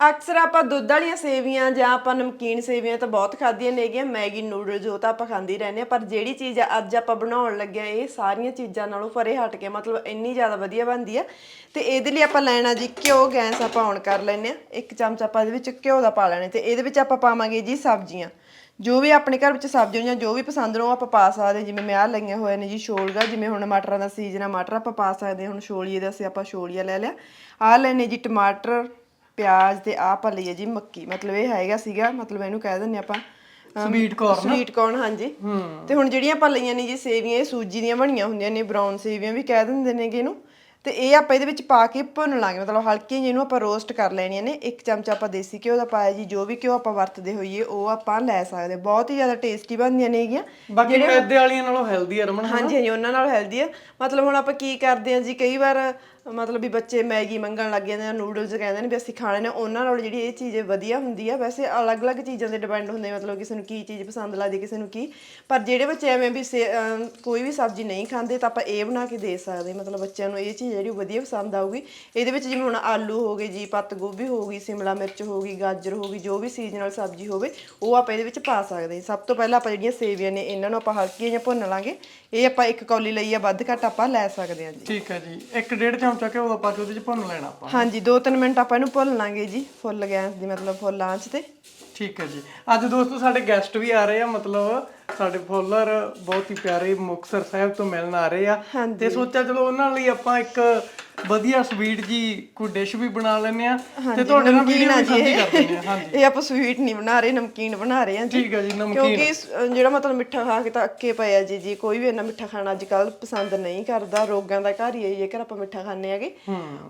ਅਕਸਰ ਆਪਾਂ ਦੁੱਧ ਵਾਲੀਆਂ ਸੇਵੀਆਂ ਜਾਂ ਆਪਾਂ ਨਮਕੀਨ ਸੇਵੀਆਂ ਤਾਂ ਬਹੁਤ ਖਾਧੀਆਂ ਨੇਗੀਆਂ ਮੈਗੀ ਨੂਡਲ ਜੋ ਤਾਂ ਆਪਾਂ ਖਾਂਦੇ ਹੀ ਰਹਿੰਦੇ ਆ ਪਰ ਜਿਹੜੀ ਚੀਜ਼ ਅੱਜ ਆਪਾਂ ਬਣਾਉਣ ਲੱਗੇ ਆ ਇਹ ਸਾਰੀਆਂ ਚੀਜ਼ਾਂ ਨਾਲੋਂ ਪਰੇ ਹਟ ਕੇ ਮਤਲਬ ਇੰਨੀ ਜ਼ਿਆਦਾ ਵਧੀਆ ਬਣਦੀ ਆ। ਤੇ ਇਹਦੇ ਲਈ ਆਪਾਂ ਲੈਣਾ ਜੀ ਘਿਓ, ਗੈਸ ਆਪਾਂ ਔਨ ਕਰ ਲੈਨੇ ਆ ਇੱਕ ਚਮਚ ਆਪਾਂ ਇਹਦੇ ਵਿੱਚ ਘਿਓ ਦਾ ਪਾ ਲੈਣੇ ਤੇ ਇਹਦੇ ਵਿੱਚ ਆਪਾਂ ਪਾਵਾਂਗੇ ਜੀ ਸਬਜ਼ੀਆਂ। ਜੋ ਵੀ ਆਪਣੇ ਘਰ ਵਿੱਚ ਸਬਜ਼ੀਆਂ ਜਾਂ ਜੋ ਵੀ ਪਸੰਦ ਨੂੰ ਆਪਾਂ ਪਾ ਸਕਦੇ ਹਾਂ। ਜਿਵੇਂ ਮੈਂ ਆਹ ਲਈਆਂ ਹੋਏ ਨੇ ਜੀ ਸ਼ੋਲਗਾ, ਜਿਵੇਂ ਹੁਣ ਮਟਰਾਂ ਦਾ ਸੀਜ਼ਨ ਆ, ਮਟਰ ਆਪਾਂ ਪਾ ਸਕਦੇ ਹਾਂ। ਹੁਣ ਛੋਲੀਏ ਦਾ ਅਸੀਂ ਆਪਾਂ ਛੋਲੀਆ ਲੈ ਲਿਆ। ਆਹ ਲੈਣੇ ਜੀ ਟਮਾਟਰ ਪਿਆਜ਼ ਤੇ ਆਹ ਪਾ ਲਈਏ ਜੀ ਮੱਕੀ ਮਤਲਬ ਇਹ ਹੈਗਾ ਸੀਗਾ ਮਤਲਬ ਇਹਨੂੰ ਕਹਿ ਦਿੰਦੇ ਆਪਾਂ ਸਵੀਟ ਕਾਰਨ ਸਵੀਟ ਕੌਰਨ ਹਾਂਜੀ। ਤੇ ਹੁਣ ਜਿਹੜੀਆਂ ਆਪਾਂ ਲਈਆਂ ਨੇ ਜੀ ਸੇਵੀਆਂ ਇਹ ਸੂਜੀ ਦੀਆਂ ਬਣੀਆਂ ਹੁੰਦੀਆਂ ਨੇ ਬਰਾਊਨ ਸੇਵੀਆਂ ਵੀ ਕਹਿ ਦਿੰਦੇ ਨੇਗੇ ਇਹਨੂੰ। ਤੇ ਇਹ ਆਪਾਂ ਇਹਦੇ ਵਿੱਚ ਪਾ ਕੇ ਭੁੰਨ ਲਾਂਗੇ ਮਤਲਬ ਹਲਕੀਆਂ ਜਿਹਨੂੰ ਆਪਾਂ ਰੋਸਟ ਕਰ ਲੈਣੀਆਂ ਨੇ। ਇੱਕ ਚਮਚਾ ਆਪਾਂ ਦੇਸੀ ਘਿਓ ਦਾ ਪਾਇਆ ਜੀ ਜੋ ਵੀ ਘਿਓ ਆਪਾਂ ਵਰਤਦੇ ਹੋਈਏ ਉਹ ਆਪਾਂ ਲੈ ਸਕਦੇ ਹਾਂ। ਬਹੁਤ ਹੀ ਜ਼ਿਆਦਾ ਟੇਸਟੀ ਬਣਦੀਆਂ ਨੇਗੀਆਂ ਬਾਕੀ ਮੈਦੇ ਵਾਲੀਆਂ ਨਾਲੋਂ ਹੈਲਦੀ ਆ ਰਮਨ ਹਾਂਜੀ ਹਾਂਜੀ ਉਹਨਾਂ ਨਾਲ ਹੈਲਦੀ ਆ। ਮਤਲਬ ਹੁਣ ਆਪਾਂ ਕੀ ਕਰਦੇ ਆ ਜੀ ਕਈ ਵਾਰ ਮਤਲਬ ਵੀ ਬੱਚੇ ਮੈਗੀ ਮੰਗਣ ਲੱਗ ਜਾਂਦੇ ਆ, ਨੂਡਲਸ ਕਹਿੰਦੇ ਨੇ ਵੀ ਅਸੀਂ ਖਾਣੇ ਨੇ, ਉਹਨਾਂ ਨਾਲ ਜਿਹੜੀ ਇਹ ਚੀਜ਼ ਵਧੀਆ ਹੁੰਦੀ ਆ, ਵੈਸੇ ਅਲੱਗ-ਅਲੱਗ ਚੀਜ਼ਾਂ ਤੇ ਡਿਪੈਂਡ ਹੁੰਦੇ ਮਤਲਬ ਕਿਸੇ ਨੂੰ ਕੀ ਚੀਜ਼ ਪਸੰਦ ਲੱਗਦੀ, ਕਿਸੇ ਨੂੰ ਕੀ, ਪਰ ਜਿਹੜੇ ਬੱਚੇ ਐਵੇਂ ਵੀ ਸੇ- ਕੋਈ ਵੀ ਸਬਜ਼ੀ ਨਹੀਂ ਖਾਂਦੇ, ਤਾਂ ਆਪਾਂ ਇਹ ਬਣਾ ਕੇ ਦੇ ਸਕਦੇ ਮਤਲਬ ਬੱਚਿਆਂ ਨੂੰ ਇਹ ਚੀਜ਼ ਜਿਹੜੀ ਵਧੀਆ ਪਸੰਦ ਆਊਗੀ। ਇਹਦੇ ਵਿੱਚ ਜਿਵੇਂ ਹੁਣ ਆਲੂ ਹੋ ਗਏ ਜੀ, ਪੱਤ ਗੋਭੀ ਹੋ ਗਈ, ਸਿਮਲਾ ਮਿਰਚ ਹੋ ਗਈ, ਗਾਜਰ ਹੋ ਗਈ, ਜੋ ਵੀ ਸੀਜ਼ਨਲ ਸਬਜ਼ੀ ਹੋਵੇ, ਉਹ ਆਪਾਂ ਇਹਦੇ ਵਿੱਚ ਪਾ ਸਕਦੇ ਸਭ ਤੋਂ ਪਹਿਲਾਂ ਆਪਾਂ ਜਿਹੜੀਆਂ ਸੇਵੀਆਂ ਨੇ, ਇਹਨਾਂ ਨੂੰ ਆਪਾਂ ਹਲਕੀਆਂ ਜਿਹਾ ਭੁੰਨ ਲਾਂਗੇ, ਇਹ ਆਪਾਂ ਇੱਕ ਕੌਲੀ ਲਈ ਆ, ਵੱਧ ਘੱਟ ਆਪਾਂ ਲੈ ਸਕਦੇ ਹਾਂ ਜੀ। ਠੀਕ ਹੈ ਜੀ, ਇੱਕ ਡੇਢ ਚਮਚਾ ਘਿਓ ਦਾ ਪਾ ਕੇ ਉਹਦੇ ਚ ਭੁੰਨ ਲੈਣਾ ਆਪਾਂ। ਹਾਂਜੀ 2-3 ਮਿੰਟ ਆਪਾਂ ਇਹਨੂੰ ਭੁੰਨ ਲਾਂਗੇ ਜੀ ਫੁੱਲ ਗੈਸ ਦੀ ਮਤਲਬ ਫੁੱਲ ਆਂਚ ਤੇ। ਠੀਕ ਹੈ ਜੀ। ਅੱਜ ਦੋਸਤੋ ਸਾਡੇ ਗੈਸਟ ਵੀ ਆ ਰਹੇ ਆ ਮਤਲਬ ਸਾਡੇ ਫੋਲੋਅਰ ਬਹੁਤ ਹੀ ਪਿਆਰੇ ਮੁਕਤਸਰ ਸਾਹਿਬ ਤੋਂ ਮਿਲਣ ਆ ਰਹੇ ਆ। ਤੇ ਸੋਚਿਆ ਚਲੋ ਉਹਨਾਂ ਲਈ ਆਪਾਂ ਇੱਕ ਵਧੀਆ ਸਵੀਟ ਜੀ ਕੋਈ ਡਿਸ਼ ਵੀ ਬਣਾ ਲੈਂਦੇ ਆ ਤੇ ਤੁਹਾਡੇ ਨਾਲ ਵੀਡੀਓ ਵੀ ਸਾਂਝੀ ਕਰ ਦਿੰਦੇ ਆ ਹਾਂਜੀ। ਇਹ ਆਪਾਂ ਸਵੀਟ ਨਹੀਂ ਬਣਾ ਰਹੇ ਨਮਕੀਨ ਬਣਾ ਰਹੇ ਹਾਂ ਜੀ। ਠੀਕ ਹੈ ਜੀ ਨਮਕੀਨ। ਕਿਉਂਕਿ ਸ- ਜਿਹੜਾ ਮਤਲਬ ਮਿੱਠਾ ਖਾ ਕੇ ਤਾਂ ਅੱਕੇ ਪਏ ਆ ਜੀ ਜੀ। ਕੋਈ ਵੀ ਇੰਨਾ ਮਿੱਠਾ ਖਾਣਾ ਅੱਜ ਕੱਲ ਪਸੰਦ ਨਹੀਂ ਕਰਦਾ ਰੋਗਾਂ ਦਾ ਘਰ ਹੀ ਹੈ ਜੇਕਰ ਆਪਾਂ ਮਿੱਠਾ ਖਾਂਦੇ ਆਗੇ।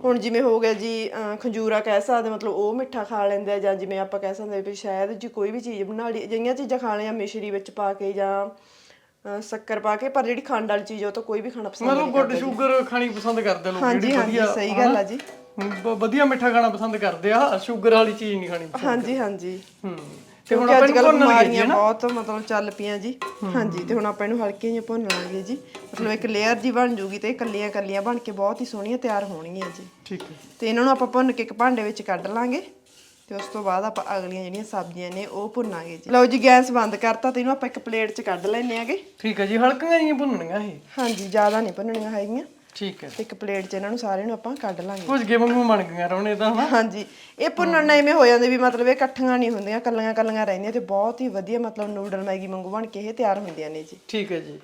ਹੁਣ ਜਿਵੇਂ ਹੋ ਗਿਆ ਜੀ ਅਹ, ਖੰਜੂਰਾ ਕਹਿ ਸਕਦੇ ਮਤਲਬ ਉਹ ਮਿੱਠਾ ਖਾ ਲੈਂਦੇ ਆ ਜਾਂ ਜਿਵੇਂ ਆਪਾਂ ਕਹਿ ਸਕਦੇ ਵੀ ਸ਼ਾਇਦ ਜੀ ਕੋਈ ਵੀ ਚੀਜ਼ ਬਣਾ ਲਈ ਜਿਹੀਆਂ ਚੀਜ਼ਾਂ ਖਾਣੇ ਆ ਮਿਸ਼ਰੀ ਵਿੱਚ ਪਾ ਕੇ ਜਾਂ ਅਹ, ਸ਼ੱਕਰ ਪਾ ਕੇ ਪਰ ਜਿਹੜੀ ਖੰਡ ਵਾਲੀ ਚੀਜ਼ ਉਹ ਤਾਂ ਕੋਈ ਵੀ ਖਾਣਾ ਪਸੰਦ ਮਤਲਬ ਗੁੱਡ ਸ਼ੂਗਰ ਖਾਣੀ ਪਸੰਦ ਕਰਦੇ ਲੋਕ ਹਾਂਜੀ ਹਾਂਜੀ ਸਹੀ ਗੱਲ ਆ ਜੀ। ਬ- ਵਧੀਆ ਮਿੱਠਾ ਖਾਣਾ ਪਸੰਦ ਕਰਦੇ ਆ ਸ਼ੂਗਰ ਵਾਲੀ ਚੀਜ਼ ਨਹੀਂ ਖਾਣੀ ਹਾਂਜੀ ਹਾਂਜੀ। ਹੂੰ। ਤੇ ਹੁਣ ਕਿਉਂਕਿ ਆਪਾਂ ਅੱਜ ਇਹਨੂੰ ਭੁੰਨ ਲਈਏ ਬਿਮਾਰੀਆਂ ਬਹੁਤ ਮਤਲਬ ਚੱਲ ਪਈਆਂ ਜੀ। ਹਾਂਜੀ ਤੇ ਹੁਣ ਆਪਾਂ ਇਹਨੂੰ ਹਲਕੇ ਜਿਹੇ ਭੁੰਨ ਲਾਂਗੇ ਜੀ। ਮਤਲਬ ਇੱਕ ਲੇਅਰ ਜੀ ਬਣ ਜੂਗੀ ਤੇ ਇਹ ਕੱਲੀਆਂ ਕੱਲੀਆਂ ਬਣ ਕੇ ਬਹੁਤ ਹੀ ਸੋਹਣੀਆਂ ਤਿਆਰ ਹੋਣਗੀਆਂ ਜੀ। ਠੀਕ ਹੈ। ਤੇ ਇਹਨਾਂ ਨੂੰ ਆਪਾਂ ਭੁੰਨ ਕੇ ਇੱਕ ਭਾਂਡੇ ਵਿੱਚ ਕੱਢ ਲਾਂਗੇ। ਤੇ ਉਸ ਤੋਂ ਬਾਅਦ ਆਪਾਂ ਅਗਲੀਆਂ ਜਿਹੜੀਆਂ ਸਬਜ਼ੀਆਂ ਨੇ ਉਹ ਭੁੰਨਾਂਗੇ ਜੀ। ਲਓ ਜੀ ਗੈਸ ਬੰਦ ਕਰਤਾ ਤੇ ਇਹਨੂੰ ਆਪਾਂ ਇੱਕ ਪਲੇਟ 'ਚ ਕੱਢ ਲੈਣੇ ਆਗੇ। ਠੀਕ ਹੈ ਜੀ ਹਲਕੀਆਂ ਜਿਹੀਆਂ ਭੁੰਨਣੀਆਂ ਇਹ? ਹਾਂਜੀ ਜ਼ਿਆਦਾ ਨਹੀਂ ਭੁੰਨਣੀਆਂ ਹੈਗੀਆਂ। ਠੀਕ ਹੈ। ਤੇ ਇੱਕ ਪਲੇਟ 'ਚ ਇਹਨਾਂ ਨੂੰ ਸਾਰਿਆਂ ਨੂੰ ਆਪਾਂ ਕੱਢ ਲਾਂਗੇ। ਕੁਝ ਗੇ ਵਾਂਗੂ ਬਣ ਗਈਆਂ ਰਵਣੇ ਤਾਂ ਹਨਾ? ਹਾਂਜੀ ਇਹ ਭੁੰਨਣ ਨਾਲ ਐਵੇਂ ਹੋ ਜਾਂਦੇ ਵੀ ਮਤਲਬ ਇਹ ਇਕੱਠੀਆਂ ਨਹੀਂ ਹੁੰਦੀਆਂ ਕੱਲੀਆਂ ਕੱਲੀਆਂ ਰਹਿੰਦੀਆਂ ਤੇ ਬਹੁਤ ਹੀ ਵਧੀਆ ਮਤਲਬ ਨੂਡਲ ਮੈਗੀ ਵਾਂਗੂ ਬਣ ਕੇ ਇਹ ਤਿਆਰ ਹੁੰਦੀਆਂ ਨੇ ਜੀ। ਠੀਕ ਹੈ ਜੀ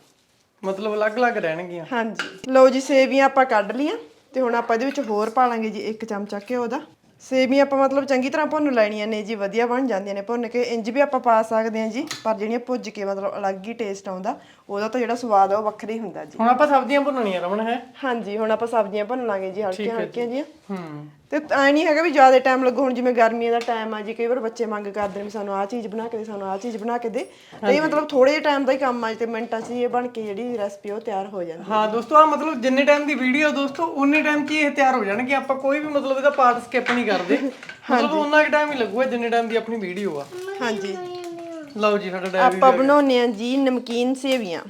ਮਤਲਬ ਅਲੱਗ-ਅਲੱਗ ਰਹਿਣਗੀਆਂ। ਹਾਂਜੀ ਲਓ ਜੀ ਸੇਵੀਆਂ ਆਪਾਂ ਕੱਢ ਲੀਆਂ ਤੇ ਹੁਣ ਆਪਾਂ ਇਹਦੇ ਵਿੱਚ ਹੋਰ ਪਾ ਲਾਂਗੇ ਜੀ ਇੱਕ ਚਮਚਾ ਘਿਓ ਦਾ। ਸੇਵੀਆਂ ਆਪਾਂ ਮਤਲਬ ਚੰਗੀ ਤਰ੍ਹਾਂ ਭੁੰਨ ਲੈਣੀਆਂ ਨੇ ਜੀ ਵਧੀਆ ਬਣ ਜਾਂਦੀਆਂ ਨੇ। ਭੁੰਨ ਕੇ ਇੰਜ ਵੀ ਆਪਾਂ ਪਾ ਸਕਦੇ ਹਾਂ ਜੀ ਪਰ ਜਿਹੜੀਆਂ ਭੁੱਜ ਕੇ ਮਤਲਬ ਅਲੱਗ ਹੀ ਟੇਸਟ ਆਉਂਦਾ ਉਹਦਾ ਤਾਂ ਜਿਹੜਾ ਸਵਾਦ ਆ ਉਹ ਵੱਖਰਾ ਹੀ ਹੁੰਦਾ ਜੀ। ਹੁਣ ਆਪਾਂ ਸਬਜ਼ੀਆਂ ਭੁੰਨਣੀਆਂ ਰਮਣ ਹੈ? ਹਾਂਜੀ ਹੁਣ ਆਪਾਂ ਸਬਜ਼ੀਆਂ ਭੁੰਨ ਲਾਂਗੇ ਜੀ ਹਲਕੀਆਂ ਹਲਕੀਆਂ ਜੀਆਂ ਹੂੰ। ਤੇ ਐ ਨਹੀਂ ਹੈਗਾ ਵੀ ਜ਼ਿਆਦਾ ਟਾਈਮ ਲੱਗੂ ਹੁਣ ਜਿਵੇਂ ਗਰਮੀਆਂ ਦਾ ਟਾਈਮ ਆ ਜੀ ਕਈ ਵਾਰ ਬੱਚੇ ਮੰਗ ਕਰਦੇ ਨੇ ਸਾਨੂੰ ਆਹ ਚੀਜ਼ ਬਣਾ ਕੇ ਦੇ ਸਾਨੂੰ ਆਹ ਚੀਜ਼ ਬਣਾ ਕੇ ਦੇ। ਤੇ ਇਹ ਮਤਲਬ ਥੋੜੇ ਜਿਹੇ ਟਾਈਮ ਦਾ ਹੀ ਕੰਮ ਆ ਜੀ ਤੇ ਮਿੰਟਾਂ 'ਚ ਇਹ ਬਣ ਕੇ ਜਿਹੜੀ ਰੈਸਪੀ ਉਹ ਤਿਆਰ ਹੋ ਜਾਂਦੀ ਹਾਂ ਦੋਸਤੋ ਆ ਮਤਲਬ ਜਿੰਨੇ ਟਾਈਮ ਦੀ ਵੀਡੀਓ ਦੋਸਤੋ ਉਨੇ ਟਾਈਮ 'ਚ ਇਹ ਤਿਆਰ ਹੋ ਜਾਣਗੇ। ਆਪਾਂ ਕੋਈ ਵੀ ਮਤਲਬ ਇਹਦਾ ਪਾਰਟ ਸਕਿਪ ਨਹੀਂ ਕਰਦੇ। ਮਤਲਬ ਉਹਨਾਂ ਹੀ ਟਾਈਮ ਹੀ ਲੱਗੂਗਾ ਜਿੰਨੇ ਟਾਈਮ ਦੀ ਆਪਣੀ ਵੀਡੀਓ ਆ। ਹਾਂਜੀ। ਲਓ ਜੀ ਸਾਡਾ ਡਾਇਰੀ ਆਪਾਂ ਬਣਾਉਨੇ ਆ ਜੀ ਨਮਕੀਨ ਸੇਵੀਆਂ।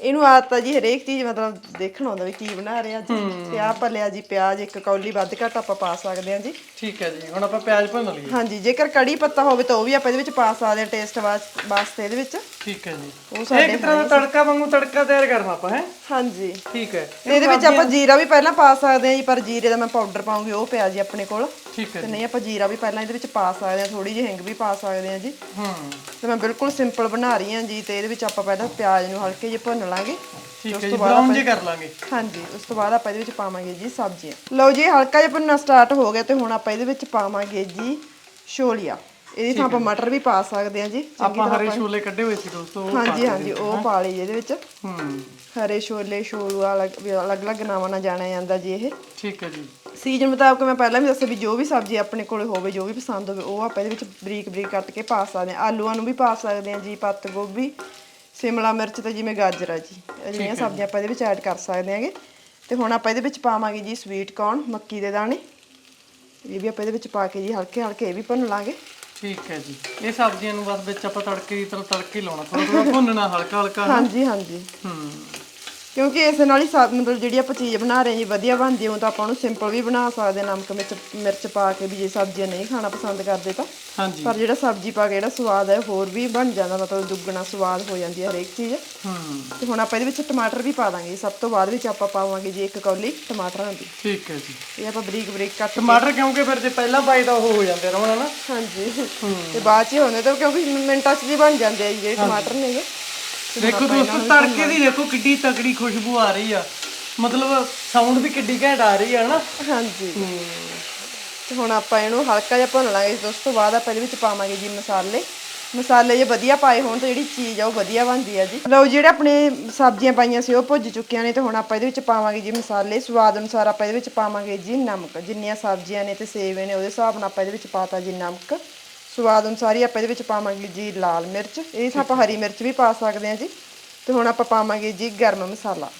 ਇਹਨੂੰ ਆਦਤ ਆ ਜੀ ਹਰੇਕ ਚੀਜ਼ ਮਤਲਬ ਦੇਖਣ ਆਉਂਦਾ ਵੀ ਕੀ ਬਣਾ ਰਹੇ ਆ ਜੀ। ਤੇ ਆਹ ਭਲਿਆ ਜੀ ਪਿਆਜ਼ ਇੱਕ ਕੌਲੀ ਵੱਧ ਘੱਟ ਆਪਾਂ ਪਾ ਸਕਦੇ ਆ ਜੀ। ਠੀਕ ਹੈ ਜੀ ਹੁਣ ਆਪਾਂ ਪਿਆਜ਼ ਭੁੰਨ ਲਈਏ। ਹਾਂਜੀ ਜੇਕਰ ਕੜੀ ਪੱਤਾ ਹੋਵੇ ਤਾਂ ਉਹ ਵੀ ਆਪਾਂ ਇਹਦੇ ਵਿੱਚ ਪਾ ਸਕਦੇ ਆ ਟੇਸਟ ਵਾਸਤੇ ਇਹਦੇ ਵਿੱਚ। ਠੀਕ ਹੈ ਜੀ। ਉਹ ਇਹ ਇੱਕ ਤਰ੍ਹਾਂ ਦਾ ਤੜਕਾ ਵਾਂਗੂ ਤੜਕਾ ਤਿਆਰ ਕਰਨਾ ਆਪਾਂ ਹੈ? ਹਾਂਜੀ। ਠੀਕ ਹੈ। ਤੇ ਇਹਦੇ ਵਿੱਚ ਆਪਾਂ ਜੀਰਾ ਵੀ ਪਹਿਲਾਂ ਪਾ ਸਕਦੇ ਆ ਜੀ ਪਰ ਜੀਰੇ ਦਾ ਮੈਂ ਪਾਊਡਰ ਪਾਉਂਗੀ ਉਹ ਪਿਆ ਜੀ ਆਪਣੇ ਕੋਲ। ਠੀਕ ਹੈ ਤੇ ਨਹੀਂ ਆਪਾਂ ਜੀਰਾ ਵੀ ਪਹਿਲਾਂ ਇਹਦੇ ਵਿੱਚ ਪਾ ਸਕਦੇ ਆ ਥੋੜੀ ਜਿਹੀ ਹਿੰਗ ਵੀ ਪਾ ਸਕਦੇ ਆ ਜੀ। ਹੂੰ। ਤੇ ਮੈਂ ਬਿਲਕੁਲ ਸਿੰਪਲ ਬਣਾ ਰਹੀ ਹਾਂ ਜੀ ਤੇ ਇਹਦੇ ਵਿੱਚ ਆਪਾਂ ਪਹਿਲਾਂ ਪਿਆਜ਼ ਨੂੰ ਹਲਕੇ ਜਿਹੇ ਭੁੰਨ ਲਾਂਗੇ ਠੀਕ ਹੈ ਜੀ ਬਰਾਊਨ ਜੇ ਕਰ ਲਾਂਗੇ। ਹਾਂਜੀ ਉਸ ਤੋਂ ਬਾਅਦ ਆਪਾਂ ਇਹਦੇ ਵਿੱਚ ਪਾਵਾਂਗੇ ਜੀ ਸਬਜ਼ੀਆਂ। ਲਓ ਜੀ ਹਲਕਾ ਜਿਹਾ ਭੁੰਨਣਾ ਸਟਾਰਟ ਹੋ ਗਿਆ ਤੇ ਹੁਣ ਆਪਾਂ ਇਹਦੇ ਵਿੱਚ ਪਾਵਾਂਗੇ ਜੀ ਛੋਲੀਆ। ਇਹਦੀ ਥਾਂ ਆਪਾਂ ਮਟਰ ਵੀ ਪਾ ਸਕਦੇ ਹਾਂ ਜੀ। ਆਪਾਂ ਹਰੇ ਛੋਲੇ ਕੱਢੇ ਹੋਏ ਸੀ ਦੋਸਤੋ ਹਾਂਜੀ ਹਾਂਜੀ ਉਹ ਪਾ ਲਈ ਇਹਦੇ ਵਿੱਚ। ਹੂੰ। ਹਰੇ ਛੋਲੇ ਛੋਲੂਆ ਅਲੱਗ-ਅਲੱਗ ਨਾਵਾਂ ਨਾਲ ਜਾਣਿਆ ਜਾਂਦਾ ਜੀ ਇਹ। ਠੀਕ ਹੈ ਜੀ। ਸੀਜ਼ਨ ਮੁਤਾਬਕ ਮੈਂ ਪਹਿਲਾਂ ਵੀ ਦੱਸਿਆ ਵੀ ਜੋ ਵੀ ਸਬਜ਼ੀ ਆਪਣੇ ਕੋਲੇ ਹੋਵੇ ਜੋ ਵੀ ਪਸੰਦ ਹੋਵੇ ਉਹ ਆਪਾਂ ਇਹਦੇ ਵਿੱਚ ਬਰੀਕ ਬਰੀਕ ਕੱਟ ਕੇ ਪਾ ਸਕਦੇ ਹਾਂ। ਆਲੂਆਂ ਨੂੰ ਵੀ ਪਾ ਸਕਦੇ ਹਾਂ ਜੀ ਪੱਤ ਗੋਭੀ ਸ਼ਿਮਲਾ ਮਿਰਚ ਤੇ ਜਿਵੇਂ ਗਾਜਰ ਆ ਜੀ। ਇਹ ਜਿਹੜੀਆਂ ਸਬਜ਼ੀਆਂ ਆਪਾਂ ਇਹਦੇ ਵਿੱਚ ਐਡ ਕਰ ਸਕਦੇ ਹਾਂਗੇ। ਤੇ ਹੁਣ ਆਪਾਂ ਇਹਦੇ ਵਿੱਚ ਪਾਵਾਂਗੇ ਜੀ ਸਵੀਟ ਕੌਰਨ ਮੱਕੀ ਦੇ ਦਾਣੇ। ਇਹ ਵੀ ਆਪਾਂ ਇਹਦੇ ਵਿੱਚ ਪਾ ਕੇ ਜੀ ਹਲਕੇ ਹਲਕੇ ਇਹ ਵੀ ਭੁੰਨ ਲਾਂਗੇ। ਠੀਕ ਹੈ ਜੀ। ਇਹ ਸਬਜ਼ੀਆਂ ਨੂੰ ਬਸ ਵਿੱਚ ਆਪਾਂ ਤੜਕੇ ਦੀ ਤਰ੍ਹਾਂ ਤੜਕੇ ਲਾਉਣਾ ਥੋੜਾ ਥੋੜਾ ਭੁੰਨਣਾ ਹਲਕਾ ਹਲਕਾ ਹਾਂਜੀ ਹਾਂਜੀ। ਹੂੰ। ਕਿਉਂਕਿ ਇਸ ਨਾਲ ਹੀ ਮਤਲਬ ਜਿਹੜੀ ਆਪਾਂ ਚੀਜ਼ ਬਣਾ ਰਹੇ ਹਾਂ ਜੀ ਵਧੀਆ ਬਣਦੀ ਹੋ। ਤਾਂ ਆਪਾਂ ਉਹਨੂੰ ਸਿੰਪਲ ਵੀ ਬਣਾ ਸਕਦੇ ਨਮਕ ਮਿਰਚ ਮਿਰਚ ਪਾ ਕੇ ਵੀ ਜੇ ਸਬਜ਼ੀਆਂ ਨਹੀਂ ਖਾਣਾ ਪਸੰਦ ਕਰਦੇ ਤਾਂ। ਹਾਂਜੀ। ਪਰ ਜਿਹੜਾ ਸਬਜ਼ੀ ਪਾ ਕੇ ਜਿਹੜਾ ਸਵਾਦ ਹੈ ਹੋਰ ਵੀ ਬਣ ਜਾਂਦਾ ਮਤਲਬ ਦੁੱਗਣਾ ਸਵਾਦ ਹੋ ਜਾਂਦੀ ਹੈ ਹਰੇਕ ਚੀਜ਼। ਹੂੰ। ਤੇ ਹੁਣ ਆਪਾਂ ਇਹਦੇ ਵਿੱਚ ਟਮਾਟਰ ਵੀ ਪਾ ਦਾਂਗੇ। ਸਭ ਤੋਂ ਬਾਅਦ ਵਿੱਚ ਆਪਾਂ ਪਾਵਾਂਗੇ ਜੀ ਇੱਕ ਕੌਲੀ ਟਮਾਟਰਾਂ ਦੀ। ਠੀਕ ਹੈ ਜੀ। ਇਹ ਆਪਾਂ ਬਰੀਕ ਬਰੀਕ ਕੱਟ ਟਮਾਟਰ ਕਿਉਂਕਿ ਫਿਰ ਜੇ ਪਹਿਲਾਂ ਪਾਏ ਤਾਂ ਉਹ ਹੋ ਜਾਂਦੇ ਰਮਣ ਹਨਾ? ਹਾਂਜੀ। ਤੇ ਬਾਅਦ ਚ ਹੀ ਹੁੰਦੇ ਤਾਂ ਕਿਉਂਕਿ ਮਿੰਟਾਂ ਚ ਹੀ ਬਣ ਜਾਂਦੇ ਆ ਜੀ ਜਿਹੜੇ ਟਮਾਟਰ ਨੇਗੇ ਦੇਖੋ ਦੋਸਤੋ ਤੜਕੇ ਦੀ ਦੇਖੋ ਕਿੱਡੀ ਤਕੜੀ ਖੁਸ਼ਬੂ ਆ ਰਹੀ ਆ। ਮਤਲਬ ਸਾਊਂਡ ਵੀ ਕਿੱਡੀ ਘੈਂਟ ਆ ਰਹੀ ਆ ਹਨਾ? ਹਾਂਜੀ। ਤੇ ਹੁਣ ਆਪਾਂ ਇਹਨੂੰ ਹਲਕਾ ਜਿਹਾ ਭੁੰਨ ਲਾਂਗੇ। ਉਸ ਤੋਂ ਬਾਅਦ ਆਪਾਂ ਇਹਦੇ ਵਿੱਚ ਪਾਵਾਂਗੇ ਜੀ ਮਸਾਲੇ। ਮਸਾਲੇ ਜੇ ਵਧੀਆ ਪਾਏ ਹੋਣ ਤਾਂ ਜਿਹੜੀ ਚੀਜ਼ ਆ ਉਹ ਵਧੀਆ ਬਣਦੀ ਆ ਜੀ। ਲਓ ਜਿਹੜੇ ਆਪਣੇ ਸਬਜ਼ੀਆਂ ਪਾਈਆਂ ਸੀ ਉਹ ਭੁੱਜ ਚੁੱਕੀਆਂ ਨੇ ਤੇ ਹੁਣ ਆਪਾਂ ਇਹਦੇ ਵਿੱਚ ਪਾਵਾਂਗੇ ਜੀ ਮਸਾਲੇ। ਸਵਾਦ ਅਨੁਸਾਰ ਆਪਾਂ ਇਹਦੇ ਵਿੱਚ ਪਾਵਾਂਗੇ ਜੀ ਨਮਕ। ਜਿੰਨੀਆਂ ਸਬਜ਼ੀਆਂ ਨੇ ਤੇ ਸੇਵੇ ਨੇ ਉਹਦੇ ਹਿਸਾਬ ਨਾਲ ਆਪਾਂ ਇਹਦੇ ਵਿੱਚ ਪਾਤਾ ਜੀ ਨਮਕ। ਸਵਾਦ ਅਨੁਸਾਰ ਹੀ ਆਪਾਂ ਇਹਦੇ ਵਿੱਚ ਪਾਵਾਂਗੇ ਜੀ ਲਾਲ ਮਿਰਚ। ਇਹ ਤਾਂ ਆਪਾਂ ਹਰੀ ਮਿਰਚ ਵੀ ਪਾ ਸਕਦੇ ਹਾਂ ਜੀ। ਤੇ ਹੁਣ ਆਪਾਂ ਪਾਵਾਂਗੇ ਜੀ ਗਰਮ ਮਸਾਲਾ।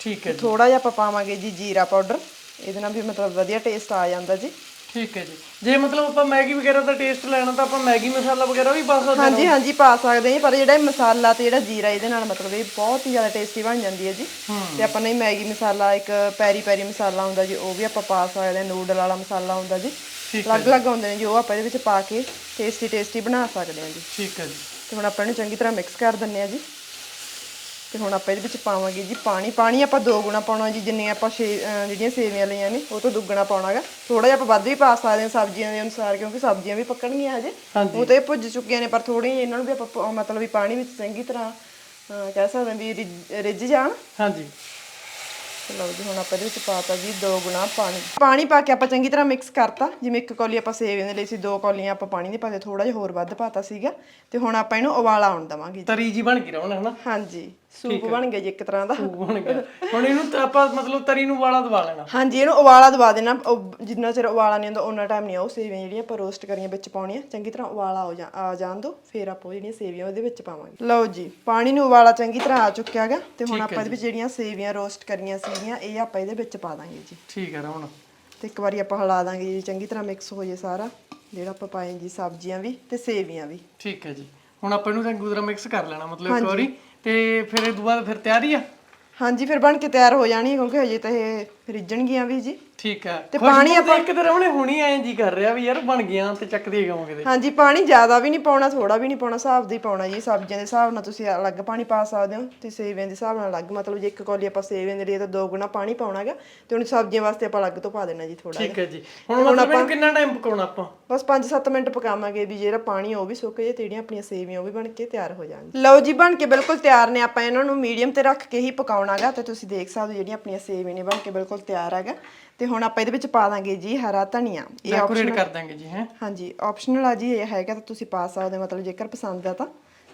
ਠੀਕ ਹੈ ਥੋੜਾ ਜਿਹਾ ਆਪਾਂ ਪਾਵਾਂਗੇ ਜੀ ਜੀਰਾ ਪਾਊਡਰ। ਇਹਦੇ ਨਾਲ ਵੀ ਮਤਲਬ ਵਧੀਆ ਟੇਸਟ ਆ ਜਾਂਦਾ ਜੀ। ਠੀਕ ਹੈ ਜੀ। ਜੇ ਮਤਲਬ ਆਪਾਂ ਮੈਗੀ ਵਗੈਰਾ ਦਾ ਟੇਸਟ ਲੈਣਾ ਤਾਂ ਆਪਾਂ ਮੈਗੀ ਮਸਾਲਾ ਵਗੈਰਾ ਵੀ ਪਾ ਸਕਦੇ ਹਾਂ। ਹਾਂਜੀ ਹਾਂਜੀ ਪਾ ਸਕਦੇ ਹਾਂ ਪਰ ਜਿਹੜਾ ਇਹ ਮਸਾਲਾ ਤੇ ਜਿਹੜਾ ਜੀਰਾ ਇਹਦੇ ਨਾਲ ਮਤਲਬ ਇਹ ਬਹੁਤ ਹੀ ਜ਼ਿਆਦਾ ਟੇਸਟੀ ਬਣ ਜਾਂਦੀ ਹੈ ਜੀ। ਤੇ ਆਪਾਂ ਨਹੀਂ ਮੈਗੀ ਮਸਾਲਾ ਇੱਕ ਪੈਰੀ ਪੈਰੀ ਮਸਾਲਾ ਹੁੰਦਾ ਜੀ ਉਹ ਵੀ ਆਪਾਂ ਪਾ ਸਕਦੇ ਹਾਂ ਨੂਡਲ ਵਾਲਾ ਮਸਾਲਾ ਹੁੰਦਾ ਜੀ। ਅਲੱਗ-ਅਲੱਗ ਹੁੰਦੇ ਨੇ ਜੀ ਉਹ ਆਪਾਂ ਇਹਦੇ ਵਿੱਚ ਪਾ ਕੇ ਟੇਸਟੀ ਟੇਸਟੀ ਬਣਾ ਸਕਦੇ ਹਾਂ ਜੀ। ਠੀਕ ਹੈ ਜੀ। ਤੇ ਹੁਣ ਆਪਾਂ ਇਹਨੂੰ ਚੰਗੀ ਤਰ੍ਹਾਂ ਮਿਕਸ ਕਰ ਦਿੰਨੇ ਆ ਜੀ। ਤੇ ਹੁਣ ਆਪਾਂ ਇਹਦੇ ਵਿੱਚ ਪਾਵਾਂਗੇ ਜੀ ਪਾਣੀ। ਪਾਣੀ ਆਪਾਂ ਦੋ ਗੁਣਾ ਪਾਉਣਾ ਜੀ ਜਿੰਨੇ ਆਪਾਂ ਜਿਹੜੀਆਂ ਸੇਵੀਆਂ ਲਈਆਂ ਨੇ ਉਹ ਤੋਂ ਦੁੱਗਣਾ ਪਾਉਣਾਗਾ। ਥੋੜਾ ਜਿਹਾ ਆਪਾਂ ਵੱਧ ਵੀ ਪਾ ਸਕਦੇ ਹਾਂ ਸਬਜ਼ੀਆਂ ਦੇ ਅਨੁਸਾਰ ਕਿਉਂਕਿ ਸਬਜ਼ੀਆਂ ਵੀ ਪੱਕਣਗੀਆਂ ਹਜੇ। ਉਹ ਤੇ ਭੁੱਜ ਚੁੱਕੀਆਂ ਨੇ ਪਰ ਥੋੜੀਆਂ ਇਹਨਾਂ ਨੂੰ ਵੀ ਆਪਾਂ ਮਤਲਬ ਵੀ ਪਾਣੀ ਵਿੱਚ ਚੰਗੀ ਤਰ੍ਹਾਂ ਕਹਿ ਸਕਦੇ ਵੀ ਰਿੱਝ- ਜਾਣ। ਹਾਂਜੀ। ਲਓ ਜੀ ਹੁਣ ਆਪਾਂ ਇਹਦੇ ਵਿੱਚ ਪਾਤਾ ਜੀ ਦੋ ਗੁਣਾ ਪਾਣੀ। ਪਾਣੀ ਪਾ ਕੇ ਆਪਾਂ ਚੰਗੀ ਤਰ੍ਹਾਂ ਮਿਕਸ ਕਰਤਾ। ਜਿਵੇਂ ਇੱਕ ਕੌਲੀ ਆਪਾਂ ਸੇਵੀਆਂ ਦੇ ਲਈ ਸੀ ਦੋ ਕੌਲੀਆਂ ਆਪਾਂ ਪਾਣੀ ਦੇ ਪਾਤੇ ਥੋੜਾ ਜਿਹਾ ਹੋਰ ਵੱਧ ਪਾਤਾ ਸੀਗਾ। ਤੇ ਹੁਣ ਆਪਾਂ ਇਹਨੂੰ ਉਬਾਲਾ ਆਉਣ ਦਵਾਂਗੇ ਤਰੀ ਜੀ ਬਣ ਰਮਣ ਹਨਾ? ਹਾਂਜੀ। ਸੂਪ ਬਣ ਗਿਆ ਜੀ ਇੱਕ ਤਰ੍ਹਾਂ ਦਾ। ਉਹ ਬਣ ਗਿਆ। ਹੁਣ ਇਹਨੂੰ ਤਾਂ ਆਪਾਂ ਮਤਲਬ ਤਰੀ ਨੂੰ ਵਾਲਾ ਦਵਾ ਲੈਣਾ। ਹਾਂਜੀ ਇਹਨੂੰ ਉਬਾਲਾ ਦਵਾ ਦੇਣਾ। ਉਹ ਜਿੰਨਾ ਚਿਰ ਉਬਾਲਾ ਨਹੀਂ ਹੁੰਦਾ ਉਹਨਾਂ ਟਾਈਮ ਨਹੀਂ ਉਹ ਸੇਵੀਆਂ ਜਿਹੜੀਆਂ ਆਪਾਂ ਰੋਸਟ ਕਰੀਆਂ ਵਿੱਚ ਪਾਉਣੀਆਂ ਚੰਗੀ ਤਰ੍ਹਾਂ ਉਬਾਲਾ ਹੋ ਜਾ ਆ ਜਾਣ ਦੋ। ਫਿਰ ਆਪਾਂ ਜਿਹੜੀਆਂ ਸੇਵੀਆਂ ਉਹਦੇ ਵਿੱਚ ਪਾਵਾਂਗੇ। ਲਓ ਜੀ ਪਾਣੀ ਨੂੰ ਉਬਾਲਾ ਚੰਗੀ ਤਰ੍ਹਾਂ ਆ ਚੁੱਕਿਆ ਹੈਗਾ ਤੇ ਹੁਣ ਆਪਾਂ ਇਹਦੇ ਵਿੱਚ ਜਿਹੜੀਆਂ ਸੇਵੀਆਂ ਰੋਸਟ ਕਰੀਆਂ ਸੀਗੀਆਂ ਇਹ ਆਪਾਂ ਇਹਦੇ ਵਿੱਚ ਪਾ ਦਾਂਗੇ ਜੀ। ਠੀਕ ਹੈ ਰਮਣ ਤੇ ਇੱਕ ਵਾਰੀ ਆਪਾਂ ਹਿਲਾ ਦਾਂਗੇ ਜੀ ਚੰਗੀ ਤਰ੍ਹਾਂ ਮਿਕਸ ਹੋ ਜੇ ਸਾਰਾ। ਜਿਹੜਾ ਆਪਾਂ ਪਾਏ ਜੀ ਸਬਜ਼ੀਆਂ ਵੀ ਤੇ ਸੇਵੀਆਂ ਵੀ। ਠੀਕ ਹੈ ਜੀ। ਹੁਣ ਆਪਾਂ ਇਹਨੂੰ ਚੰਗੀ ਤਰ੍ਹਾਂ ਮਿਕਸ ਕਰ ਲੈਣਾ ਮਤਲਬ ਇੱਕ ਵਾਰੀ। ਤੇ ਫਿਰ ਇਹ ਤੋਂ ਬਾਅਦ ਫਿਰ ਤਿਆਰੀ ਆ? ਹਾਂਜੀ, ਫਿਰ ਬਣ ਕੇ ਤਿਆਰ ਹੋ ਜਾਣੀ ਹੈ ਕਿਉਂਕਿ ਹਜੇ ਤਾਂ ਇਹ ਰਿੱਝਣਗੀਆਂ ਵੀ ਜੀ। ਠੀਕ ਹੈ ਤੇ ਪਾਣੀ ਦੇਖ ਕੇ ਤਾਂ ਰਮਣੇ ਹੁਣੀ ਐਂ ਜੀ ਕਰ ਰਿਹਾ ਵੀ ਯਾਰ ਬਣ ਗਿਆ ਤੇ ਚੱਕਦੇ ਜਾਵਾਂਗੇ ਤੇ। ਹਾਂਜੀ ਪਾਣੀ ਜ਼ਿਆਦਾ ਵੀ ਨਹੀਂ ਪਾਉਣਾ ਥੋੜਾ ਵੀ ਨਹੀਂ ਪਾਉਣਾ ਹਿਸਾਬ ਦਾ ਪਾਉਣਾ ਜੀ। ਸਬਜ਼ੀਆਂ ਦੇ ਹਿਸਾਬ ਨਾਲ ਤੁਸੀਂ ਅਲੱਗ ਪਾਣੀ ਪਾ ਸਕਦੇ ਹੋ ਤੇ ਸੇਵੀਆਂ ਦੇ ਹਿਸਾਬ ਨਾਲ ਅਲੱਗ। ਮਤਲਬ ਜੇ ਇੱਕ ਕੌਲੀ ਆਪਾਂ ਸੇਵੀਆਂ ਦੇ ਲਈ ਤਾਂ ਦੋ ਗੁਣਾ ਪਾਣੀ ਪਾਉਣਾਗਾ ਤੇ ਹੁਣ ਸਬਜ਼ੀਆਂ ਵਾਸਤੇ ਆਪਾਂ ਅਲੱਗ ਤੋਂ ਪਾ ਦੇਣਾ ਜੀ ਥੋੜਾ ਠੀਕ ਹੈ ਜੀ। ਹੁਣ ਮਤਲਬ ਇਹਨੂੰ ਕਿੰਨਾ ਟਾਈਮ ਪਕਾਉਣਾ ਆਪਾਂ? ਬਸ 5-7 ਮਿੰਟ ਪਕਾਵਾਂਗੇ ਵੀ ਜਿਹੜਾ ਪਾਣੀ ਆ ਉਹ ਵੀ ਸੁੱਕ ਜੇ ਤੇ ਜਿਹੜੀਆਂ ਆਪਣੀਆਂ ਸੇਵੀਆਂ ਉਹ ਵੀ ਬਣ ਕੇ ਤਿਆਰ ਹੋ ਜਾਣ। ਲਓ ਜੀ ਬਣ ਕੇ ਬਿਲਕੁਲ ਤਿਆਰ ਨੇ। ਆਪਾਂ ਇਹਨਾਂ ਨੂੰ ਮੀਡੀਅਮ ਤੇ ਰੱਖ ਕੇ ਹੀ ਪਕਾਉਣਾਗਾ ਤੇ ਤੁਸੀਂ ਦੇਖ ਸਕਦੇ ਹੋ ਜਿਹੜੀਆਂ ਆਪਣੀਆਂ ਸੇਵੀਆਂ ਨੇ ਬਣ ਕੇ ਬਿਲਕੁਲ ਤਿਆਰ ਹੈਗਾ। ਤੇ ਹੁਣ ਆਪਾਂ ਇਹਦੇ ਵਿੱਚ ਪਾ ਦਾਂਗੇ ਜੀ ਹਰਾ ਧਨੀਆ। ਇਹ ਡੈਕੋਰੇਟ ਕਰ ਦਾਂਗੇ ਜੀ ਹੈ? ਹਾਂਜੀ ਆਪਸ਼ਨਲ ਆ ਜੀ ਇਹ ਹੈਗਾ ਤਾਂ ਤੁਸੀਂ ਪਾ ਸਕਦੇ ਹੋ ਮਤਲਬ ਜੇਕਰ ਪਸੰਦ ਆ ਤਾਂ।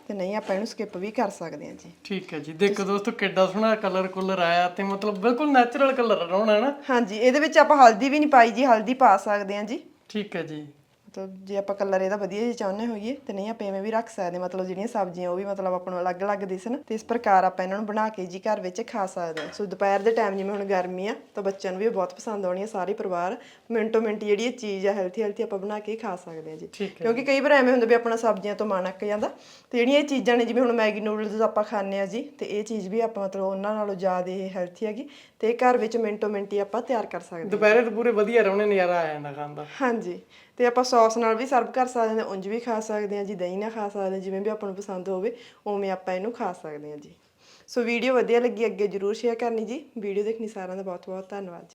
ਤੇ ਨਹੀਂ ਆਪਾਂ ਇਹਨੂੰ ਸਕਿਪ ਵੀ ਕਰ ਸਕਦੇ ਹਾਂ ਜੀ। ਠੀਕ ਹੈ ਜੀ। ਦੇਖੋ ਦੋਸਤੋ ਕਿੱਡਾ ਸੋਹਣਾ ਕਲਰ ਕੁਲਰ ਆਇਆ ਤੇ ਮਤਲਬ ਬਿਲਕੁਲ ਨੈਚੁਰਲ ਕਲਰ ਰਹਾਉਣਾ ਨਾ। ਹਾਂਜੀ ਇਹਦੇ ਵਿੱਚ ਆਪਾਂ ਹਲਦੀ ਵੀ ਨਹੀਂ ਪਾਈ ਜੀ ਹਲਦੀ ਪਾ ਸਕਦੇ ਹਾਂ ਜੀ। ਠੀਕ ਹੈ ਜੀ। ਮਤਲਬ ਜੇ ਆਪਾਂ ਕਲਰ ਇਹਦਾ ਵਧੀਆ ਜਿਹਾ ਚਾਹੁੰਦੇ ਹੋਈਏ ਤੇ ਨਹੀਂ ਆਪਾਂ ਐਵੇਂ ਵੀ ਰੱਖ ਸਕਦੇ ਮਤਲਬ ਜਿਹੜੀਆਂ ਸਬਜ਼ੀਆਂ ਉਹ ਵੀ ਮਤਲਬ ਆਪਾਂ ਨੂੰ ਅਲੱਗ-ਅਲੱਗ ਦਿਸਣ ਤੇ ਇਸ ਪ੍ਰਕਾਰ ਆਪਾਂ ਇਹਨਾਂ ਨੂੰ ਬਣਾ ਕੇ ਜੀ ਘਰ ਵਿੱਚ ਖਾ ਸਕਦੇ ਹਾਂ। ਸੋ ਦੁਪਹਿਰ ਦੇ ਟਾਈਮ ਜਿਵੇਂ ਹੁਣ ਗਰਮੀ ਆ ਤਾਂ ਬੱਚਿਆਂ ਨੂੰ ਵੀ ਬਹੁਤ ਪਸੰਦ ਆਉਣੀ ਆ ਸਾਰੇ ਪਰਿਵਾਰ। ਮਿੰਟੋ ਮਿੰਟ ਜਿਹੜੀ ਇਹ ਚੀਜ਼ ਆ ਹੈਲਥੀ ਹੈਲਥੀ ਆਪਾਂ ਬਣਾ ਕੇ ਖਾ ਸਕਦੇ ਹਾਂ ਜੀ। ਕਿਉਂਕਿ ਕਈ ਵਾਰ ਐਵੇਂ ਹੁੰਦਾ ਵੀ ਆਪਣਾ ਸਬਜ਼ੀਆਂ ਤੋਂ ਮਨ ਅੱਕ ਜਾਂਦਾ ਤੇ ਜਿਹੜੀਆਂ ਇਹ ਚੀਜ਼ਾਂ ਨੇ ਜਿਵੇਂ ਹੁਣ ਮੈਗੀ ਨੂਡਲਸ ਆਪਾਂ ਖਾਂਦੇ ਆ ਜੀ ਤੇ ਇਹ ਚੀਜ਼ ਵੀ ਆਪਾਂ ਮਤਲਬ ਉਹਨਾਂ ਨਾਲੋਂ ਜ਼ਿਆਦਾ ਇਹ ਹੈਲਥੀ ਹੈਗੀ। ਤੇ ਘਰ ਵਿੱਚ ਮਿੰਟੋ ਮਿੰਟ ਆਪਾਂ ਤਿਆਰ ਕਰ ਸਕਦੇ ਹਾਂ। ਦੁਪਹਿਰੇ ਤਾਂ ਪੂਰੇ ਵਧੀਆ ਰਹਾਉਣੇ ਨਜ਼ਾਰਾ ਆ ਜਾਂਦਾ ਖਾਣ ਦਾ। ਹਾਂਜੀ ਤੇ ਆਪਾਂ ਸੌਸ ਨਾਲ ਵੀ ਸਰਵ ਕਰ ਸਕਦੇ ਹਾਂ ਉਂਝ ਵੀ ਖਾ ਸਕਦੇ ਹਾਂ ਜੀ ਦਹੀਂ ਨਾਲ ਖਾ ਸਕਦੇ ਹਾਂ ਜਿਵੇਂ ਵੀ ਆਪਾਂ ਨੂੰ ਪਸੰਦ ਹੋਵੇ ਉਵੇਂ ਆਪਾਂ ਇਹਨੂੰ ਖਾ ਸਕਦੇ ਹਾਂ ਜੀ। ਸੋ ਵੀਡੀਓ ਵਧੀਆ ਲੱਗੀ ਅੱਗੇ ਜਰੂਰ ਸ਼ੇਅਰ ਕਰਨੀ ਜੀ। ਵੀਡੀਓ ਦੇਖਣੀ ਸਾਰਿਆਂ ਦਾ ਬਹੁਤ ਬਹੁਤ ਧੰਨਵਾਦ